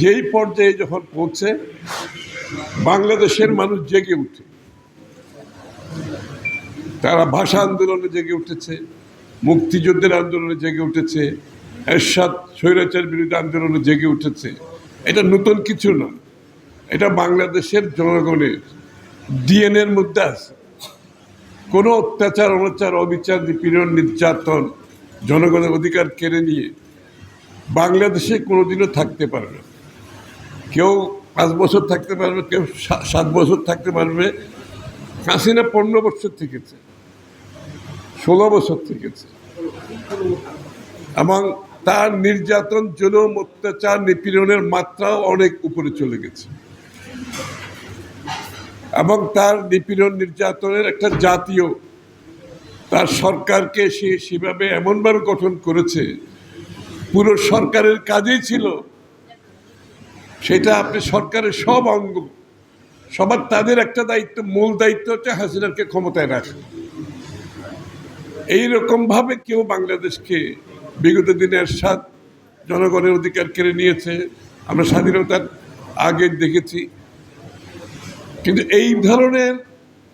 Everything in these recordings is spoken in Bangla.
যেই পর্যায়ে যখন পৌঁছে, বাংলাদেশের মানুষ জেগে উঠে। তারা ভাষা আন্দোলনে জেগে উঠেছে, মুক্তিযুদ্ধের আন্দোলনে জেগে উঠেছে, এরশাদ স্বৈরাচার বিরোধী আন্দোলনে জেগে উঠেছে। এটা নতুন কিছু না, এটা বাংলাদেশের জনগণের ডিএনএর মধ্যে আছে। কোনো অত্যাচার, অনাচার, অবিচার, নিপীড়ন, নির্যাতন জনগণের অধিকার কেড়ে নিয়ে বাংলাদেশে কোনোদিনও থাকতে পারবে না। কেউ পাঁচ বছর থাকতে পারবে, কেউ সাত বছর থাকতে পারবে। হাসিনা পনেরো বছর থেকেছে, ষোলো বছর থেকেছে। এবং তার নির্যাতন, জুলুম, অত্যাচার, নিপীড়নের মাত্রাও অনেক উপরে চলে গেছে। এবং তার নিপীড়ন, নির্যাতনের একটা জাতীয় তার সরকারকে সে সেভাবে এমনভাবে গঠন করেছে, পুরো সরকারের কাজেই ছিল সেটা আপনি সরকারের সব অঙ্গ। সবার তাদের একটা দায়িত্ব, মূল দায়িত্ব হচ্ছে হাসিনাকে ক্ষমতায় রাখা। এইরকম ভাবে কেউ বাংলাদেশকে বিগত দিনের সাত জনগণের অধিকার কেড়ে নিয়েছে। আমরা স্বাধীনতার আগে দেখেছি। কিন্তু এই ধরনের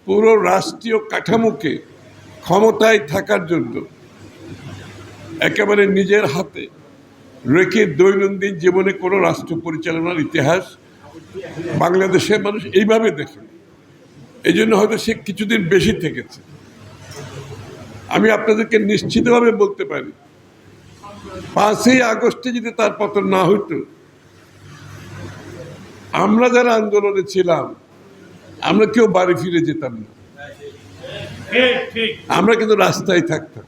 পুরো রাষ্ট্রীয় কাঠামোকে ক্ষমতায় থাকার জন্য একেবারে নিজের হাতে রেখে দৈনন্দিন জীবনে কোনো রাষ্ট্র পরিচালনার ইতিহাস বাংলাদেশের মানুষ এইভাবে দেখে। এই জন্য হয়তো সে কিছুদিন বেশি থেকেছে। আমি আপনাদেরকে নিশ্চিতভাবে বলতে পারি পাঁচই আগস্টে যদি তার পতন না হইতো আমরা যারা আন্দোলনে ছিলাম আমরা কেউ বাড়ি ফিরে যেতাম না। আমরা কিন্তু রাস্তায় থাকতাম।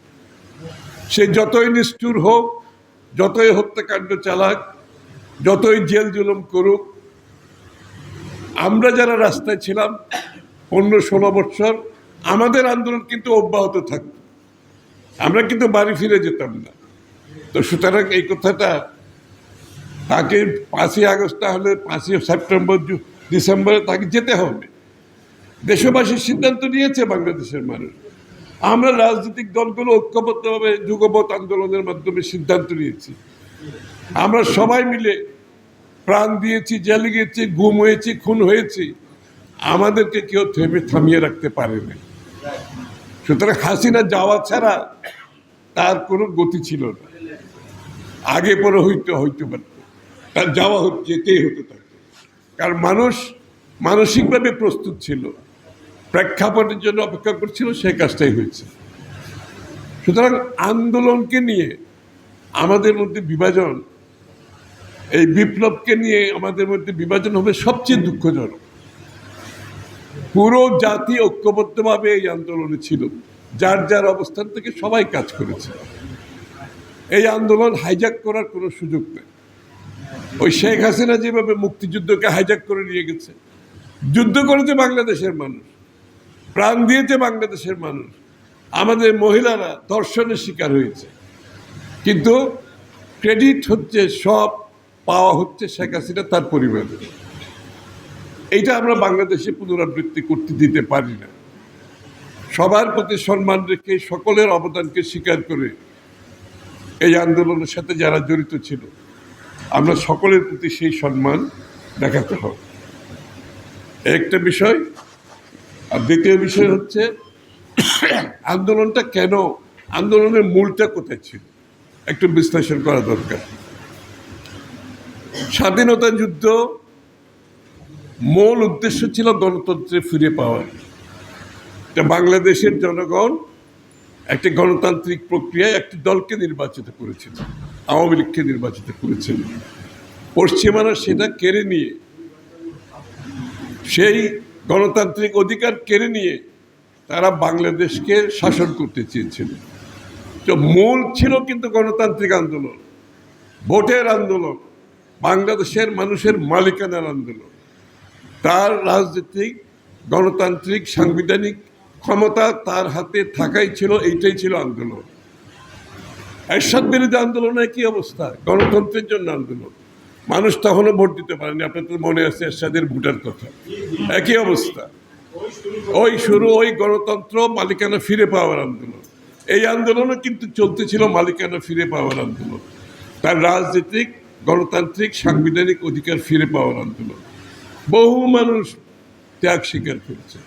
সে যতই নিষ্ঠুর হোক যতই হত্যাকাণ্ড চালাক, যতই জেল জুলুম করুক, আমরা যারা রাস্তায় ছিলাম পনেরো ষোলো বছর, আমাদের আন্দোলন কিন্তু অব্যাহত থাকত। আমরা কিন্তু বাড়ি ফিরে যেতাম না। তো সুতরাং এই কথাটা তাকে পাঁচই আগস্ট তাহলে পাঁচই সেপ্টেম্বর, ডিসেম্বরে তাকে যেতে হবে। দেশবাসীর সিদ্ধান্ত নিয়েছে বাংলাদেশের মানুষ। আমরা রাজনৈতিক দলগুলো ঐক্যবদ্ধভাবে যুগপথ আন্দোলনের মাধ্যমে সিদ্ধান্ত নিয়েছি। আমরা সবাই মিলে প্রাণ দিয়েছি, জেলে গিয়েছি, গুম হয়েছি, খুন হয়েছি। আমাদেরকে কেউ থেমে থামিয়ে রাখতে পারে না সুতরাং হাসিনা যাওয়া ছাড়া তার কোনো গতি ছিল না। আগে পরে হইতে হইতে পারত তার যাওয়া যেতেই হতে থাকতো। কারণ মানুষ মানসিকভাবে প্রস্তুত ছিল। প্রেক্ষাপটের জন্য অপেক্ষা করছিল সেই কাজটাই হয়েছে। সুতরাং আন্দোলনকে নিয়ে আমাদের মধ্যে বিভাজন, এই বিপ্লবকে নিয়ে আমাদের মধ্যে বিভাজন হবে সবচেয়ে দুঃখজনক। পুরো জাতি ঐক্যবদ্ধভাবে এই আন্দোলনে ছিল, যার যার অবস্থান থেকে সবাই কাজ করেছে। এই আন্দোলন হাইজ্যাক করার কোনো সুযোগ নেই। ওই শেখ হাসিনা যেভাবে মুক্তিযুদ্ধকে হাইজ্যাক করে নিয়ে গেছে, যুদ্ধ করেছে বাংলাদেশের মানুষ। প্রাণ দিয়েছে বাংলাদেশের মানুষ। আমাদের মহিলারা ধর্ষণের শিকার হয়েছে। কিন্তু ক্রেডিট হচ্ছে, সব পাওয়া হচ্ছে শেখ হাসিনা তার পরিবারের এইটা আমরা বাংলাদেশে পুনরাবৃত্তি করতে দিতে পারি না। সবার প্রতি সম্মান রেখে সকলের অবদানকে স্বীকার করে এই আন্দোলনের সাথে যারা জড়িত ছিল, আমরা সকলের প্রতি সেই সম্মান দেখাতে হবে। একটা বিষয় আর দ্বিতীয় বিষয় হচ্ছে, আন্দোলনটা কেন, আন্দোলনের মূলটা কোথায় ছিল? একটু বিশ্লেষণ করা দরকার। স্বাধীনতা যুদ্ধ মূল উদ্দেশ্য ছিল গণতন্ত্রে ফিরে পাওয়া। এটা বাংলাদেশের জনগণ একটি গণতান্ত্রিক প্রক্রিয়ায় একটি দলকে নির্বাচিত করেছিল, আওয়ামী লীগকে নির্বাচিত করেছিল। পশ্চিমারা সেটা কেড়ে নিয়ে সেই গণতান্ত্রিক অধিকার কেড়ে নিয়ে তারা বাংলাদেশকে শাসন করতে চেয়েছিল। তো মূল ছিল কিন্তু গণতান্ত্রিক আন্দোলন, ভোটের আন্দোলন, বাংলাদেশের মানুষের মালিকানার আন্দোলন। তার রাজনৈতিক, গণতান্ত্রিক, সাংবিধানিক ক্ষমতা তার হাতে থাকাই ছিল, এইটাই ছিল আন্দোলন। এরশাদ বিরোধী আন্দোলনের কি অবস্থা? গণতন্ত্রের জন্য আন্দোলন। মানুষ তখনও ভোট দিতে পারেনি। আপনার তো মনে আছে এরশাদের ভোটার কথা। একই অবস্থা। ওই শুরু, ওই গণতন্ত্র, মালিকানা ফিরে পাওয়ার আন্দোলন। এই আন্দোলনও কিন্তু চলতেছিল মালিকানা ফিরে পাওয়ার আন্দোলন। তার রাজনৈতিক, গণতান্ত্রিক, সাংবিধানিক অধিকার ফিরে পাওয়ার আন্দোলন। বহু মানুষ ত্যাগ স্বীকার করেছে।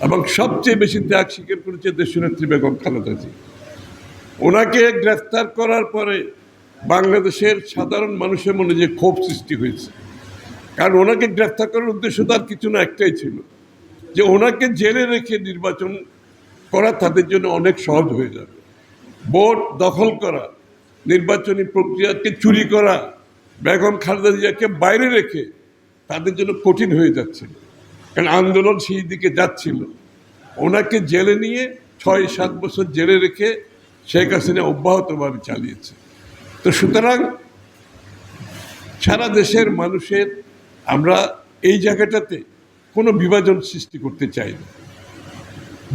এবং সবচেয়ে বেশি ত্যাগ স্বীকার করেছে দেশনেত্রী বেগম খালেদা জি। ওনাকে গ্রেফতার করার পরে বাংলাদেশের সাধারণ মানুষের মনে যে ক্ষোভ সৃষ্টি হয়েছে। কারণ ওনাকে গ্রেফতার করার উদ্দেশ্য তার কিছু না, একটাই ছিল যে ওনাকে জেলে রেখে নির্বাচন করা তাদের জন্য অনেক সহজ হয়ে যাবে। ভোট দখল করা, নির্বাচনী প্রক্রিয়াকে চুরি করা, বেগম খালেদা জিয়াকে বাইরে রেখে তাদের জন্য কঠিন হয়ে যাচ্ছিল কারণ আন্দোলন সেই দিকে যাচ্ছিল। ওনাকে জেলে নিয়ে ছয় সাত বছর জেলে রেখে শেখ হাসিনা অব্যাহতভাবে চালিয়েছে। তো সুতরাং সারা দেশের মানুষের আমরা এই জায়গাটাতে কোনো বিভাজন সৃষ্টি করতে চাই না।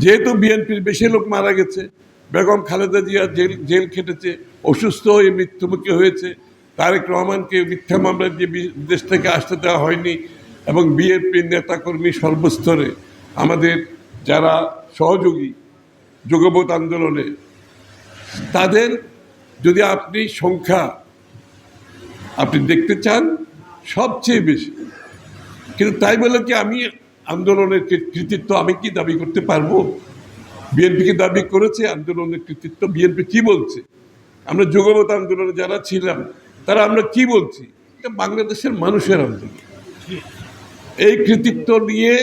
যেহেতু বিএনপির বেশি লোক মারা গেছে, বেগম খালেদা জিয়া জেল জেল খেটেছে, অসুস্থ হয়ে মৃত্যুমুখী হয়েছে, তারেক রহমানকে মিথ্যা মামলা দিয়ে দেশ থেকে আসতে দেওয়া হয়নি এবং বিএনপির নেতাকর্মী সর্বস্তরে আমাদের যারা সহযোগী যুগবোধ আন্দোলনে, তাদের যদি আপনি সংখ্যা আপনি দেখতে চান, সবচেয়ে বেশি। কিন্তু তাই বলে কি আমি আন্দোলনের কৃতিত্ব আমি কি দাবি করতে পারব? বিএনপি কি দাবি করেছে? আন্দোলনের কৃতিত্ব বিএনপি কি বলছে? আমরা যুগবত আন্দোলনে যারা ছিলাম, তারা আমরা কি বলছি? এটা বাংলাদেশের মানুষের আন্দোলন। এই কৃতিত্ব নিয়ে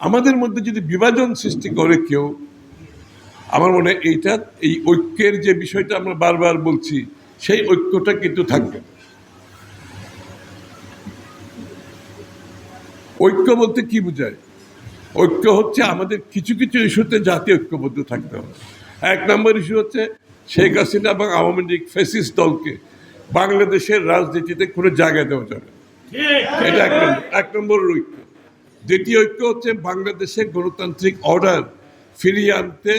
আমাদের মধ্যে যদি বিভাজন সৃষ্টি করে কেউ আমার মনে হয় এইটা, এই ঐক্যের যে বিষয়টা আমরা বারবার বলছি, সেই ঐক্যটা কিন্তু থাকবে। ঐক্য বলতে কি বোঝায়? ঐক্য হচ্ছে আমাদের কিছু কিছু ইস্যুতে জাতীয় ঐক্যবদ্ধ থাকতে হবে। এক নম্বর ইস্যু হচ্ছে শেখ হাসিনা এবং আওয়ামী লীগ ফেসিস দলকে বাংলাদেশের রাজনীতিতে কোনো জায়গায় দেওয়া যাবে। এটা এক নম্বর। এক নম্বরের ঐক্য। দ্বিতীয় ঐক্য হচ্ছে বাংলাদেশের গণতান্ত্রিক অর্ডার ফিরিয়ে আনতে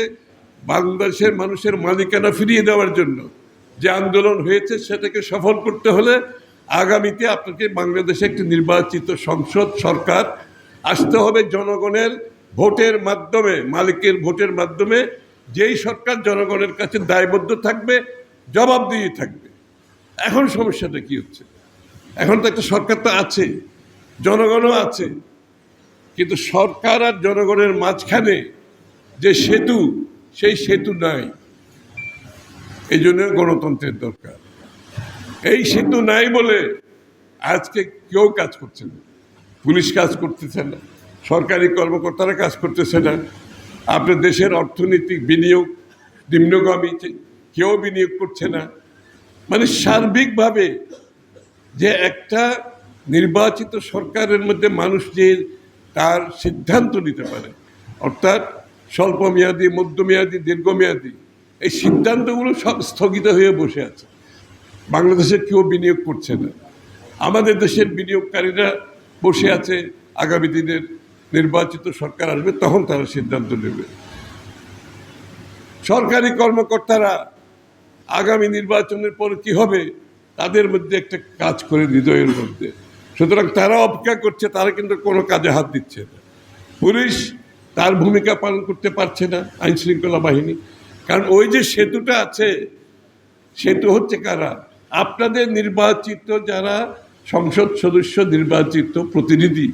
বাংলাদেশের মানুষের মালিকানা ফিরিয়ে দেওয়ার জন্য যে আন্দোলন হয়েছে সেটাকে সফল করতে হলে আগামীতে আপনাকে বাংলাদেশে একটি নির্বাচিত সংসদ সরকার আসতে হবে জনগণের ভোটের মাধ্যমে, মালিকের ভোটের মাধ্যমে। যেই সরকার জনগণের কাছে দায়বদ্ধ থাকবে, জবাবদিহি থাকবে। এখন সমস্যাটা কি হচ্ছে? এখন তো একটা সরকার তো আছে, জনগণও আছে। কিন্তু সরকার আর জনগণের মাঝখানে যে সেতু সেই সেতু নাই। এই জন্য গণতন্ত্রের দরকার। এই সেতু নাই বলে আজকে কেউ কাজ করছে না। পুলিশ কাজ করতেছে না। সরকারি কর্মকর্তারা কাজ করতেছে না। আপনার দেশের অর্থনৈতিক বিনিয়োগ, নিম্নগামী কেউ বিনিয়োগ করছে না। মানে সার্বিকভাবে যে একটা নির্বাচিত সরকারের মধ্যে মানুষ যে তার সিদ্ধান্ত নিতে পারে, অর্থাৎ স্বল্পমেয়াদী, মধ্যমেয়াদী, দীর্ঘমেয়াদী, এই সিদ্ধান্তগুলো সব স্থগিত হয়ে বসে আছে। বাংলাদেশে কেউ বিনিয়োগ করছে না। আমাদের দেশের বিনিয়োগকারীরা বসে আছে, আগামী দিনের নির্বাচিত সরকার আসবে, তখন তারা সিদ্ধান্ত নেবে। সরকারি কর্মকর্তারা আগামী নির্বাচনের পর কি হবে, তাদের মধ্যে একটা কাজ করে হৃদয়ের মধ্যে। সুতরাং তারা অপেক্ষা করছে, তারা কিন্তু কোনো কাজে হাত দিচ্ছে না। পুলিশ তার ভূমিকা পালন করতে পারছে না আইন শৃঙ্খলা বাহিনী। কারণ ওই যে সেতুটা আছে, সেতু হচ্ছে কারা? আপনাদের নির্বাচিত যারা সংসদ সদস্য নির্বাচিত প্রতিনিধি,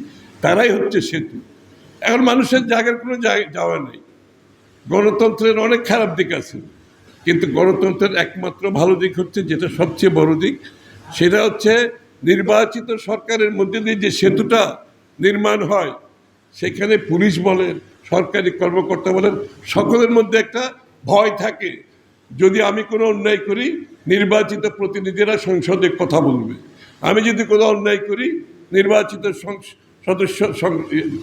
তারাই হচ্ছে সেতু। এখন মানুষের জায়গার কোনো যাওয়া নেই। গণতন্ত্রের অনেক খারাপ দিক আছে, কিন্তু গণতন্ত্রের একমাত্র ভালো দিক হচ্ছে যেটা সবচেয়ে বড় দিক, সেটা হচ্ছে নির্বাচিত সরকারের মধ্যে দিয়ে যে সেতুটা নির্মাণ হয়, সেখানে পুলিশ বলেন সরকারি কর্মকর্তা বলেন, সকলের মধ্যে একটা ভয় থাকে। যদি আমি কোনো অন্যায় করি, নির্বাচিত প্রতিনিধিরা সংসদে কথা বলবে। আমি যদি কোনো অন্যায় করি, নির্বাচিত সদস্য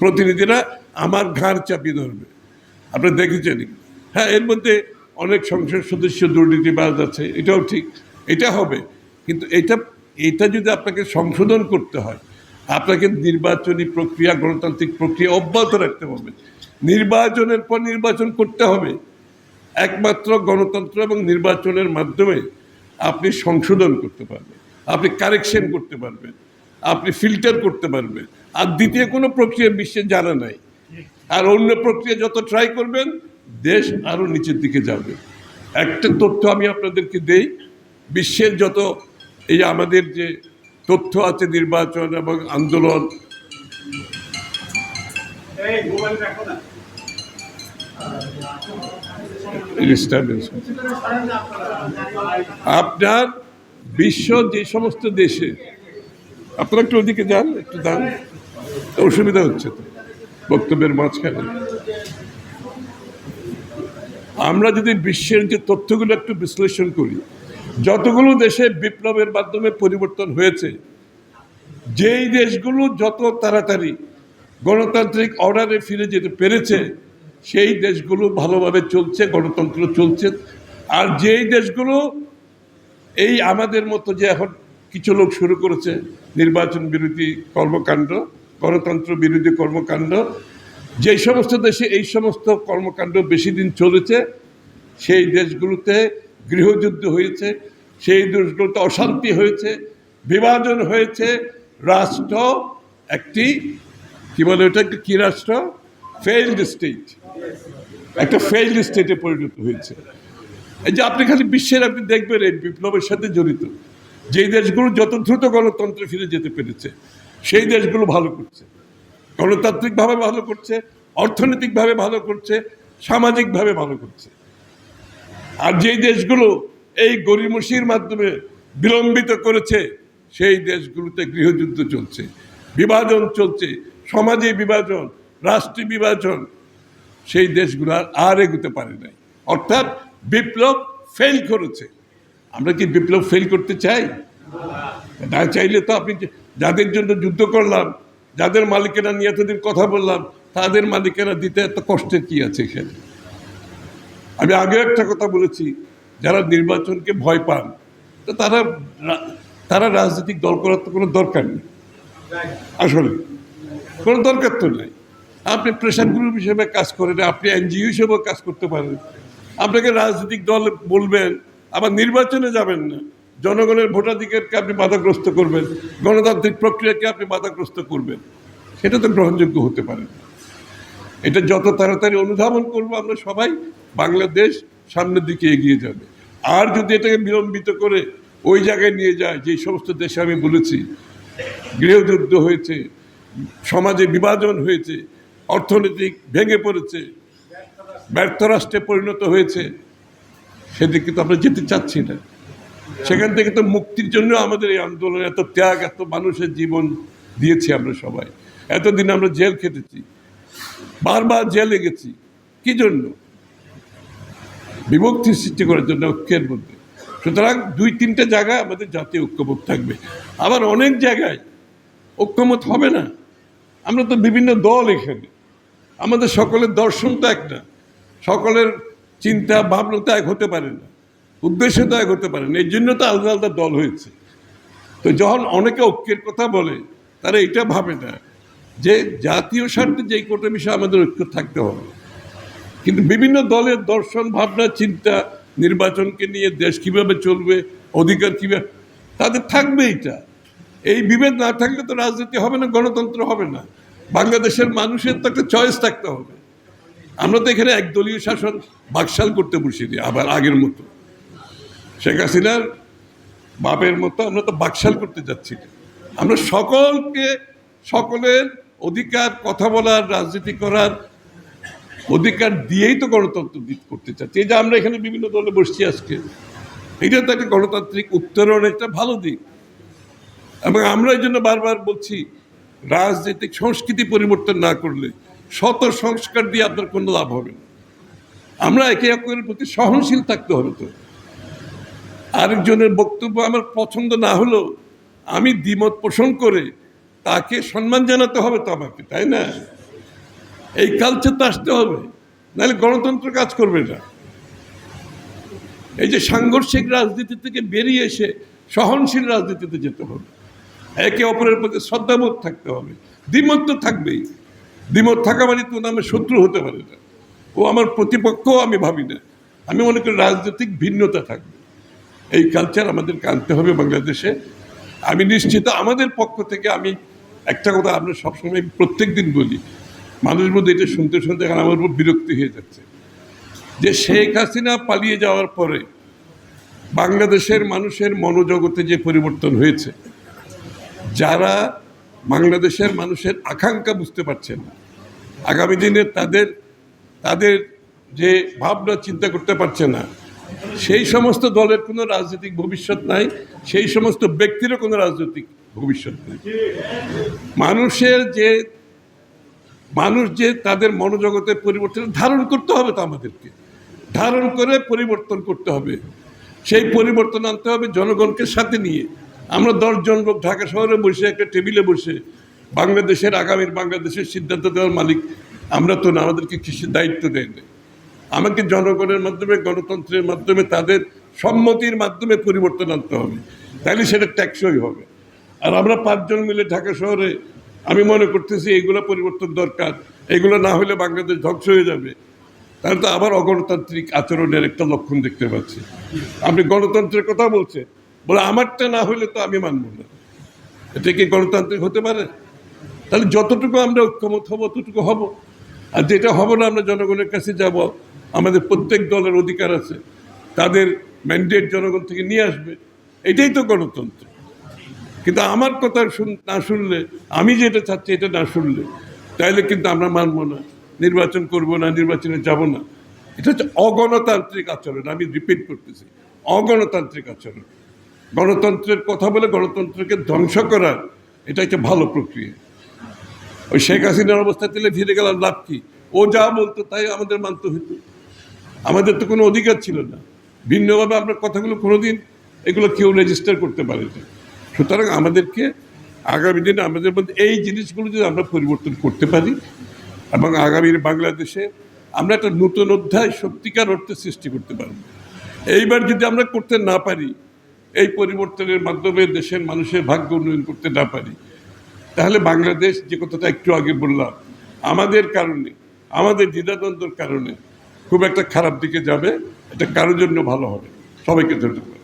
প্রতিনিধিরা আমার ঘাড় চাপিয়ে ধরবে। আপনি দেখেছেন? হ্যাঁ এর মধ্যে অনেক সংসদ সদস্য দুর্নীতিবাজ আছে, এটাও ঠিক, এটা হবে। কিন্তু এটা এটা যদি আপনাকে সংশোধন করতে হয়, আপনাকে নির্বাচনী প্রক্রিয়া, গণতান্ত্রিক প্রক্রিয়া অব্যাহত রাখতে হবে। নির্বাচনের পর নির্বাচন করতে হবে। একমাত্র গণতন্ত্র এবং নির্বাচনের মাধ্যমে আপনি সংশোধন করতে পারবেন, আপনি কারেকশন করতে পারবেন, আপনি ফিল্টার করতে পারবেন। আর দ্বিতীয় কোনো প্রক্রিয়া বিশ্বে জানা নাই। আর অন্য প্রক্রিয়া যত ট্রাই করবেন, দেশ আরও নিচের দিকে যাবে। একটা তথ্য আমি আপনাদেরকে দেই, বিশ্বের যত এই আমাদের যে তথ্য আছে নির্বাচন এবং আন্দোলন আপনার বিশ্ব যে সমস্ত দেশে, আপনারা একটু ওদিকে যান, একটু যান অসুবিধা হচ্ছে তো, বক্তব্যের মাঝখানে। আমরা যদি বিশ্বের যে তথ্যগুলো একটু বিশ্লেষণ করি, যতগুলো দেশে বিপ্লবের মাধ্যমে পরিবর্তন হয়েছে, যেই দেশগুলো যত তাড়াতাড়ি গণতান্ত্রিক অর্ডারে ফিরে যেতে পেরেছে সেই দেশগুলো ভালোভাবে চলছে, গণতন্ত্র চলছে। আর যেই দেশগুলো এই আমাদের মতো যে এখন কিছু লোক শুরু করেছে, নির্বাচন বিরোধী কর্মকাণ্ড, গণতন্ত্র বিরোধী কর্মকাণ্ড যেই সমস্ত দেশে এই সমস্ত কর্মকাণ্ড বেশি দিন চলেছে, সেই দেশগুলোতে গৃহযুদ্ধ হয়েছে, সেই দেশগুলোতে অশান্তি হয়েছে, বিভাজন হয়েছে। রাষ্ট্র একটি, কী বলে ওটা একটি কি রাষ্ট্র? ফেইল্ড স্টেট একটা ফেইল্ড স্টেটে পরিণত হয়েছে। এই যে আপনি খালি বিশ্বের আপনি দেখবেন এই বিপ্লবের সাথে জড়িত। যেই দেশগুলো যত দ্রুত গণতন্ত্রে ফিরে যেতে পেরেছে, সেই দেশগুলো ভালো করছে। গণতান্ত্রিকভাবে ভালো করছে, অর্থনৈতিকভাবে ভালো করছে, সামাজিকভাবে ভালো করছে। আর যেই দেশগুলো এই গরিমসির মাধ্যমে বিলম্বিত করেছে, সেই দেশগুলোতে গৃহযুদ্ধ চলছে। বিভাজন চলছে। সমাজে বিভাজন রাষ্ট্রীয় বিভাজন সেই দেশগুলো আর- এগুতে পারে নাই। অর্থাৎ বিপ্লব ফেল করেছে। আমরা কি বিপ্লব ফেল করতে চাই? না চাইলে তো আপনি যাদের জন্য যুদ্ধ করলাম, যাদের মালিকেরা নিয়ে এতদিন কথা বললাম, তাদের মালিকেরা দিতে এত কষ্টের কি আছে এখানে? আমি আগে একটা কথা বলেছি, যারা নির্বাচনকে ভয় পান, তো তারা তারা রাজনৈতিক দল করার তো কোনো দরকার নেই। আসলে কোনো দরকার তো নেই। আপনি প্রেশার গ্রুপ হিসেবে কাজ করেন, আপনি এনজিও হিসেবেও কাজ করতে পারেন। আপনাকে রাজনৈতিক দল বলবেন, আবার নির্বাচনে যাবেন না। জনগণের ভোটাধিকারকে আপনি বাধাগ্রস্ত করবেন, গণতান্ত্রিক প্রক্রিয়াকে আপনি বাধাগ্রস্ত করবেন। সেটা তো গ্রহণযোগ্য হতে পারে। এটা যত তাড়াতাড়ি অনুধাবন করব আমরা সবাই, বাংলাদেশ সামনের দিকে এগিয়ে যাবে। আর যদি এটাকে বিলম্বিত করে ওই জায়গায় নিয়ে যায়, যে সমস্ত দেশে আমি বলেছি, গৃহযুদ্ধ হয়েছে, সমাজে বিভাজন হয়েছে অর্থনৈতিক ভেঙে পড়েছে, ব্যর্থ রাষ্ট্রে পরিণত হয়েছে, সেদিকে তো আমরা যেতে চাচ্ছি না। সেখান থেকে তো মুক্তির জন্য আমাদের এই আন্দোলন, এত ত্যাগ, এত মানুষের জীবন দিয়েছি আমরা সবাই। এতদিন আমরা জেল খেটেছি, বারবার জেলে গেছি। কি জন্য? বিভক্তি সৃষ্টি করার জন্য ঐক্যের মধ্যে। সুতরাং দুই তিনটে জায়গায় আমাদের জাতীয় ঐক্যবোধ থাকবে। আবার অনেক জায়গায় ঐক্যমত হবে না। আমরা তো বিভিন্ন দল এখানে। আমাদের সকলের দর্শন তো এক না সকলের চিন্তা, ভাবনা তো এক হতে পারে না। উদ্দেশ্য তো এক হতে পারে না। এই জন্য তো আলাদা আলাদা দল হয়েছে। তো যখন অনেকে ঐক্যের কথা বলে, তারা এটা ভাবে না যে জাতীয় স্বার্থে যে কোটা বিষয়ে আমাদের ঐক্য থাকতে হবে। কিন্তু বিভিন্ন দলের দর্শন, ভাবনা, চিন্তা, নির্বাচনকে নিয়ে দেশ কীভাবে চলবে, অধিকার কীভাবে, তাদের থাকবে এটা এই বিভেদ না থাকলে তো রাজনীতি হবে না, গণতন্ত্র হবে না। বাংলাদেশের মানুষের তো একটা চয়েস থাকতে হবে। আমরা তো এখানে একদলীয় শাসন বাকশাল করতে বসিনি, আবার আগের মতো। শেখ হাসিনার বাপের মতো আমরা তো বাকশাল করতে যাচ্ছি। আমরা সকলকে, সকলের অধিকার, কথা বলার, রাজনীতি করার অধিকার দিয়েই তো গণতন্ত্র করতে চাচ্ছি। এই যে আমরা এখানে বিভিন্ন দলে বসছি আজকে, এটা তো একটা গণতান্ত্রিক উত্তরণ একটা ভালো দিক। এবং আমরা এই জন্য বারবার বলছি রাজনৈতিক সংস্কৃতি পরিবর্তন না করলে শত সংস্কার দিয়ে আপনার কোনো লাভ হবে না। আমরা একে অপরের প্রতি সহনশীল থাকতে হবে তো। আরেকজনের বক্তব্য আমার পছন্দ না হলেও আমি দ্বিমত পোষণ করে তাকে সম্মান জানাতে হবে তো আমাকে, তাই না? এই কালচার তো আসতে হবে, নাহলে গণতন্ত্র কাজ করবে না। এই যে সাংঘর্ষিক রাজনীতি থেকে বেরিয়ে এসে সহনশীল রাজনীতিতে যেতে হবে। একে অপরের প্রতি শ্রদ্ধাবোধ থাকতে হবে। দ্বিমত তো থাকবেই। দ্বিমত থাকা মানে তো নামে শত্রু হতে পারে না ও আমার প্রতিপক্ষও আমি ভাবি না। আমি মনে করি রাজনৈতিক ভিন্নতা থাকবে। এই কালচার আমাদেরকে আনতে হবে বাংলাদেশে। আমি নিশ্চিত আমাদের পক্ষ থেকে আমি একটা কথা আমরা সবসময় প্রত্যেক দিন বলি। মানুষের মধ্যে এটা শুনতে শুনতে এখন আমার উপর বিরক্তি হয়ে যাচ্ছে। যে শেখ হাসিনা পালিয়ে যাওয়ার পরে বাংলাদেশের মানুষের মনোজগতে যে পরিবর্তন হয়েছে যারা বাংলাদেশের মানুষের আকাঙ্ক্ষা বুঝতে পারছেন না, আগামী দিনে তাদের তাদের যে ভাবনা চিন্তা করতে পারছে না, সেই সমস্ত দলের কোনো রাজনৈতিক ভবিষ্যৎ নাই, সেই সমস্ত ব্যক্তিরও কোনো রাজনৈতিক ভবিষ্যৎ নাই। মানুষের যে, মানুষ যে তাদের মনোজগতের পরিবর্তন ধারণ করতে হবে তো আমাদেরকে, ধারণ করে পরিবর্তন করতে হবে। সেই পরিবর্তন আনতে হবে জনগণকে সাথে নিয়ে। আমরা দশজন লোক ঢাকা শহরে বসে, একটা টেবিলে বসে, বাংলাদেশের আগামীর বাংলাদেশের সিদ্ধান্ত দেওয়ার মালিক, আমরা তো না, আমাদেরকে কৃষির দায়িত্ব দেয় আমাকে জনগণের মাধ্যমে, গণতন্ত্রের মাধ্যমে, তাদের সম্মতির মাধ্যমে পরিবর্তন আনতে হবে। তাহলে সেটা ট্যাক্সই হবে। আর আমরা পাঁচজন মিলে ঢাকা শহরে, আমি মনে করতেছি এইগুলো পরিবর্তন দরকার এগুলো না হলে বাংলাদেশ ধ্বংস হয়ে যাবে। তাহলে তো আবার অগণতান্ত্রিক আচরণের একটা লক্ষণ দেখতে পাচ্ছি। আপনি গণতন্ত্রের কথা বলছেন বলে, আমারটা না হলে তো আমি মানব না। এটা কি গণতান্ত্রিক হতে পারে? তাহলে যতটুকু আমরা ঐক্যমত হব, ততটুকু হব। আর যেটা হব না, আমরা জনগণের কাছে যাব। আমাদের প্রত্যেক দলের অধিকার আছে। তাদের ম্যান্ডেট জনগণ থেকে নিয়ে আসবে। এটাই তো গণতন্ত্র। কিন্তু আমার কথা শুন, না শুনলে, আমি যেটা চাচ্ছি এটা না শুনলে, তাইলে কিন্তু আমরা মানব না। নির্বাচন করব না, নির্বাচনে যাব না। এটা হচ্ছে অগণতান্ত্রিক আচরণ। আমি রিপিট করতেছি। অগণতান্ত্রিক আচরণ। গণতন্ত্রের কথা বলে গণতন্ত্রকে ধ্বংস করার এটা একটা ভালো প্রক্রিয়া। ওই শেখ হাসিনার অবস্থা তেলে ফিরে গেলাম লাভ কি? ও যা বলতো তাই আমাদের মানতে হতো। আমাদের তো কোনো অধিকার ছিল না। ভিন্নভাবে আমরা কথাগুলো কোনোদিন এগুলো কেউ রেজিস্টার করতে পারেনি। সুতরাং আমাদেরকে আগামী দিনে আমাদের মধ্যে এই জিনিসগুলো যদি আমরা পরিবর্তন করতে পারি এবং আগামীর বাংলাদেশে আমরা একটা নতুন অধ্যায় সত্যিকার অর্থে সৃষ্টি করতে পারব। এইবার যদি আমরা করতে না পারি এই পরিবর্তনের মাধ্যমে দেশের মানুষের ভাগ্য উন্নয়ন করতে না পারি। তাহলে বাংলাদেশ যে কথাটা একটু আগে বললাম, আমাদের কারণে, আমাদের দ্বিধাদ্বন্দ্বর কারণে খুব একটা খারাপ দিকে যাবে, এটা কারোর জন্য ভালো হবে সবাইকে ধন্যবাদ।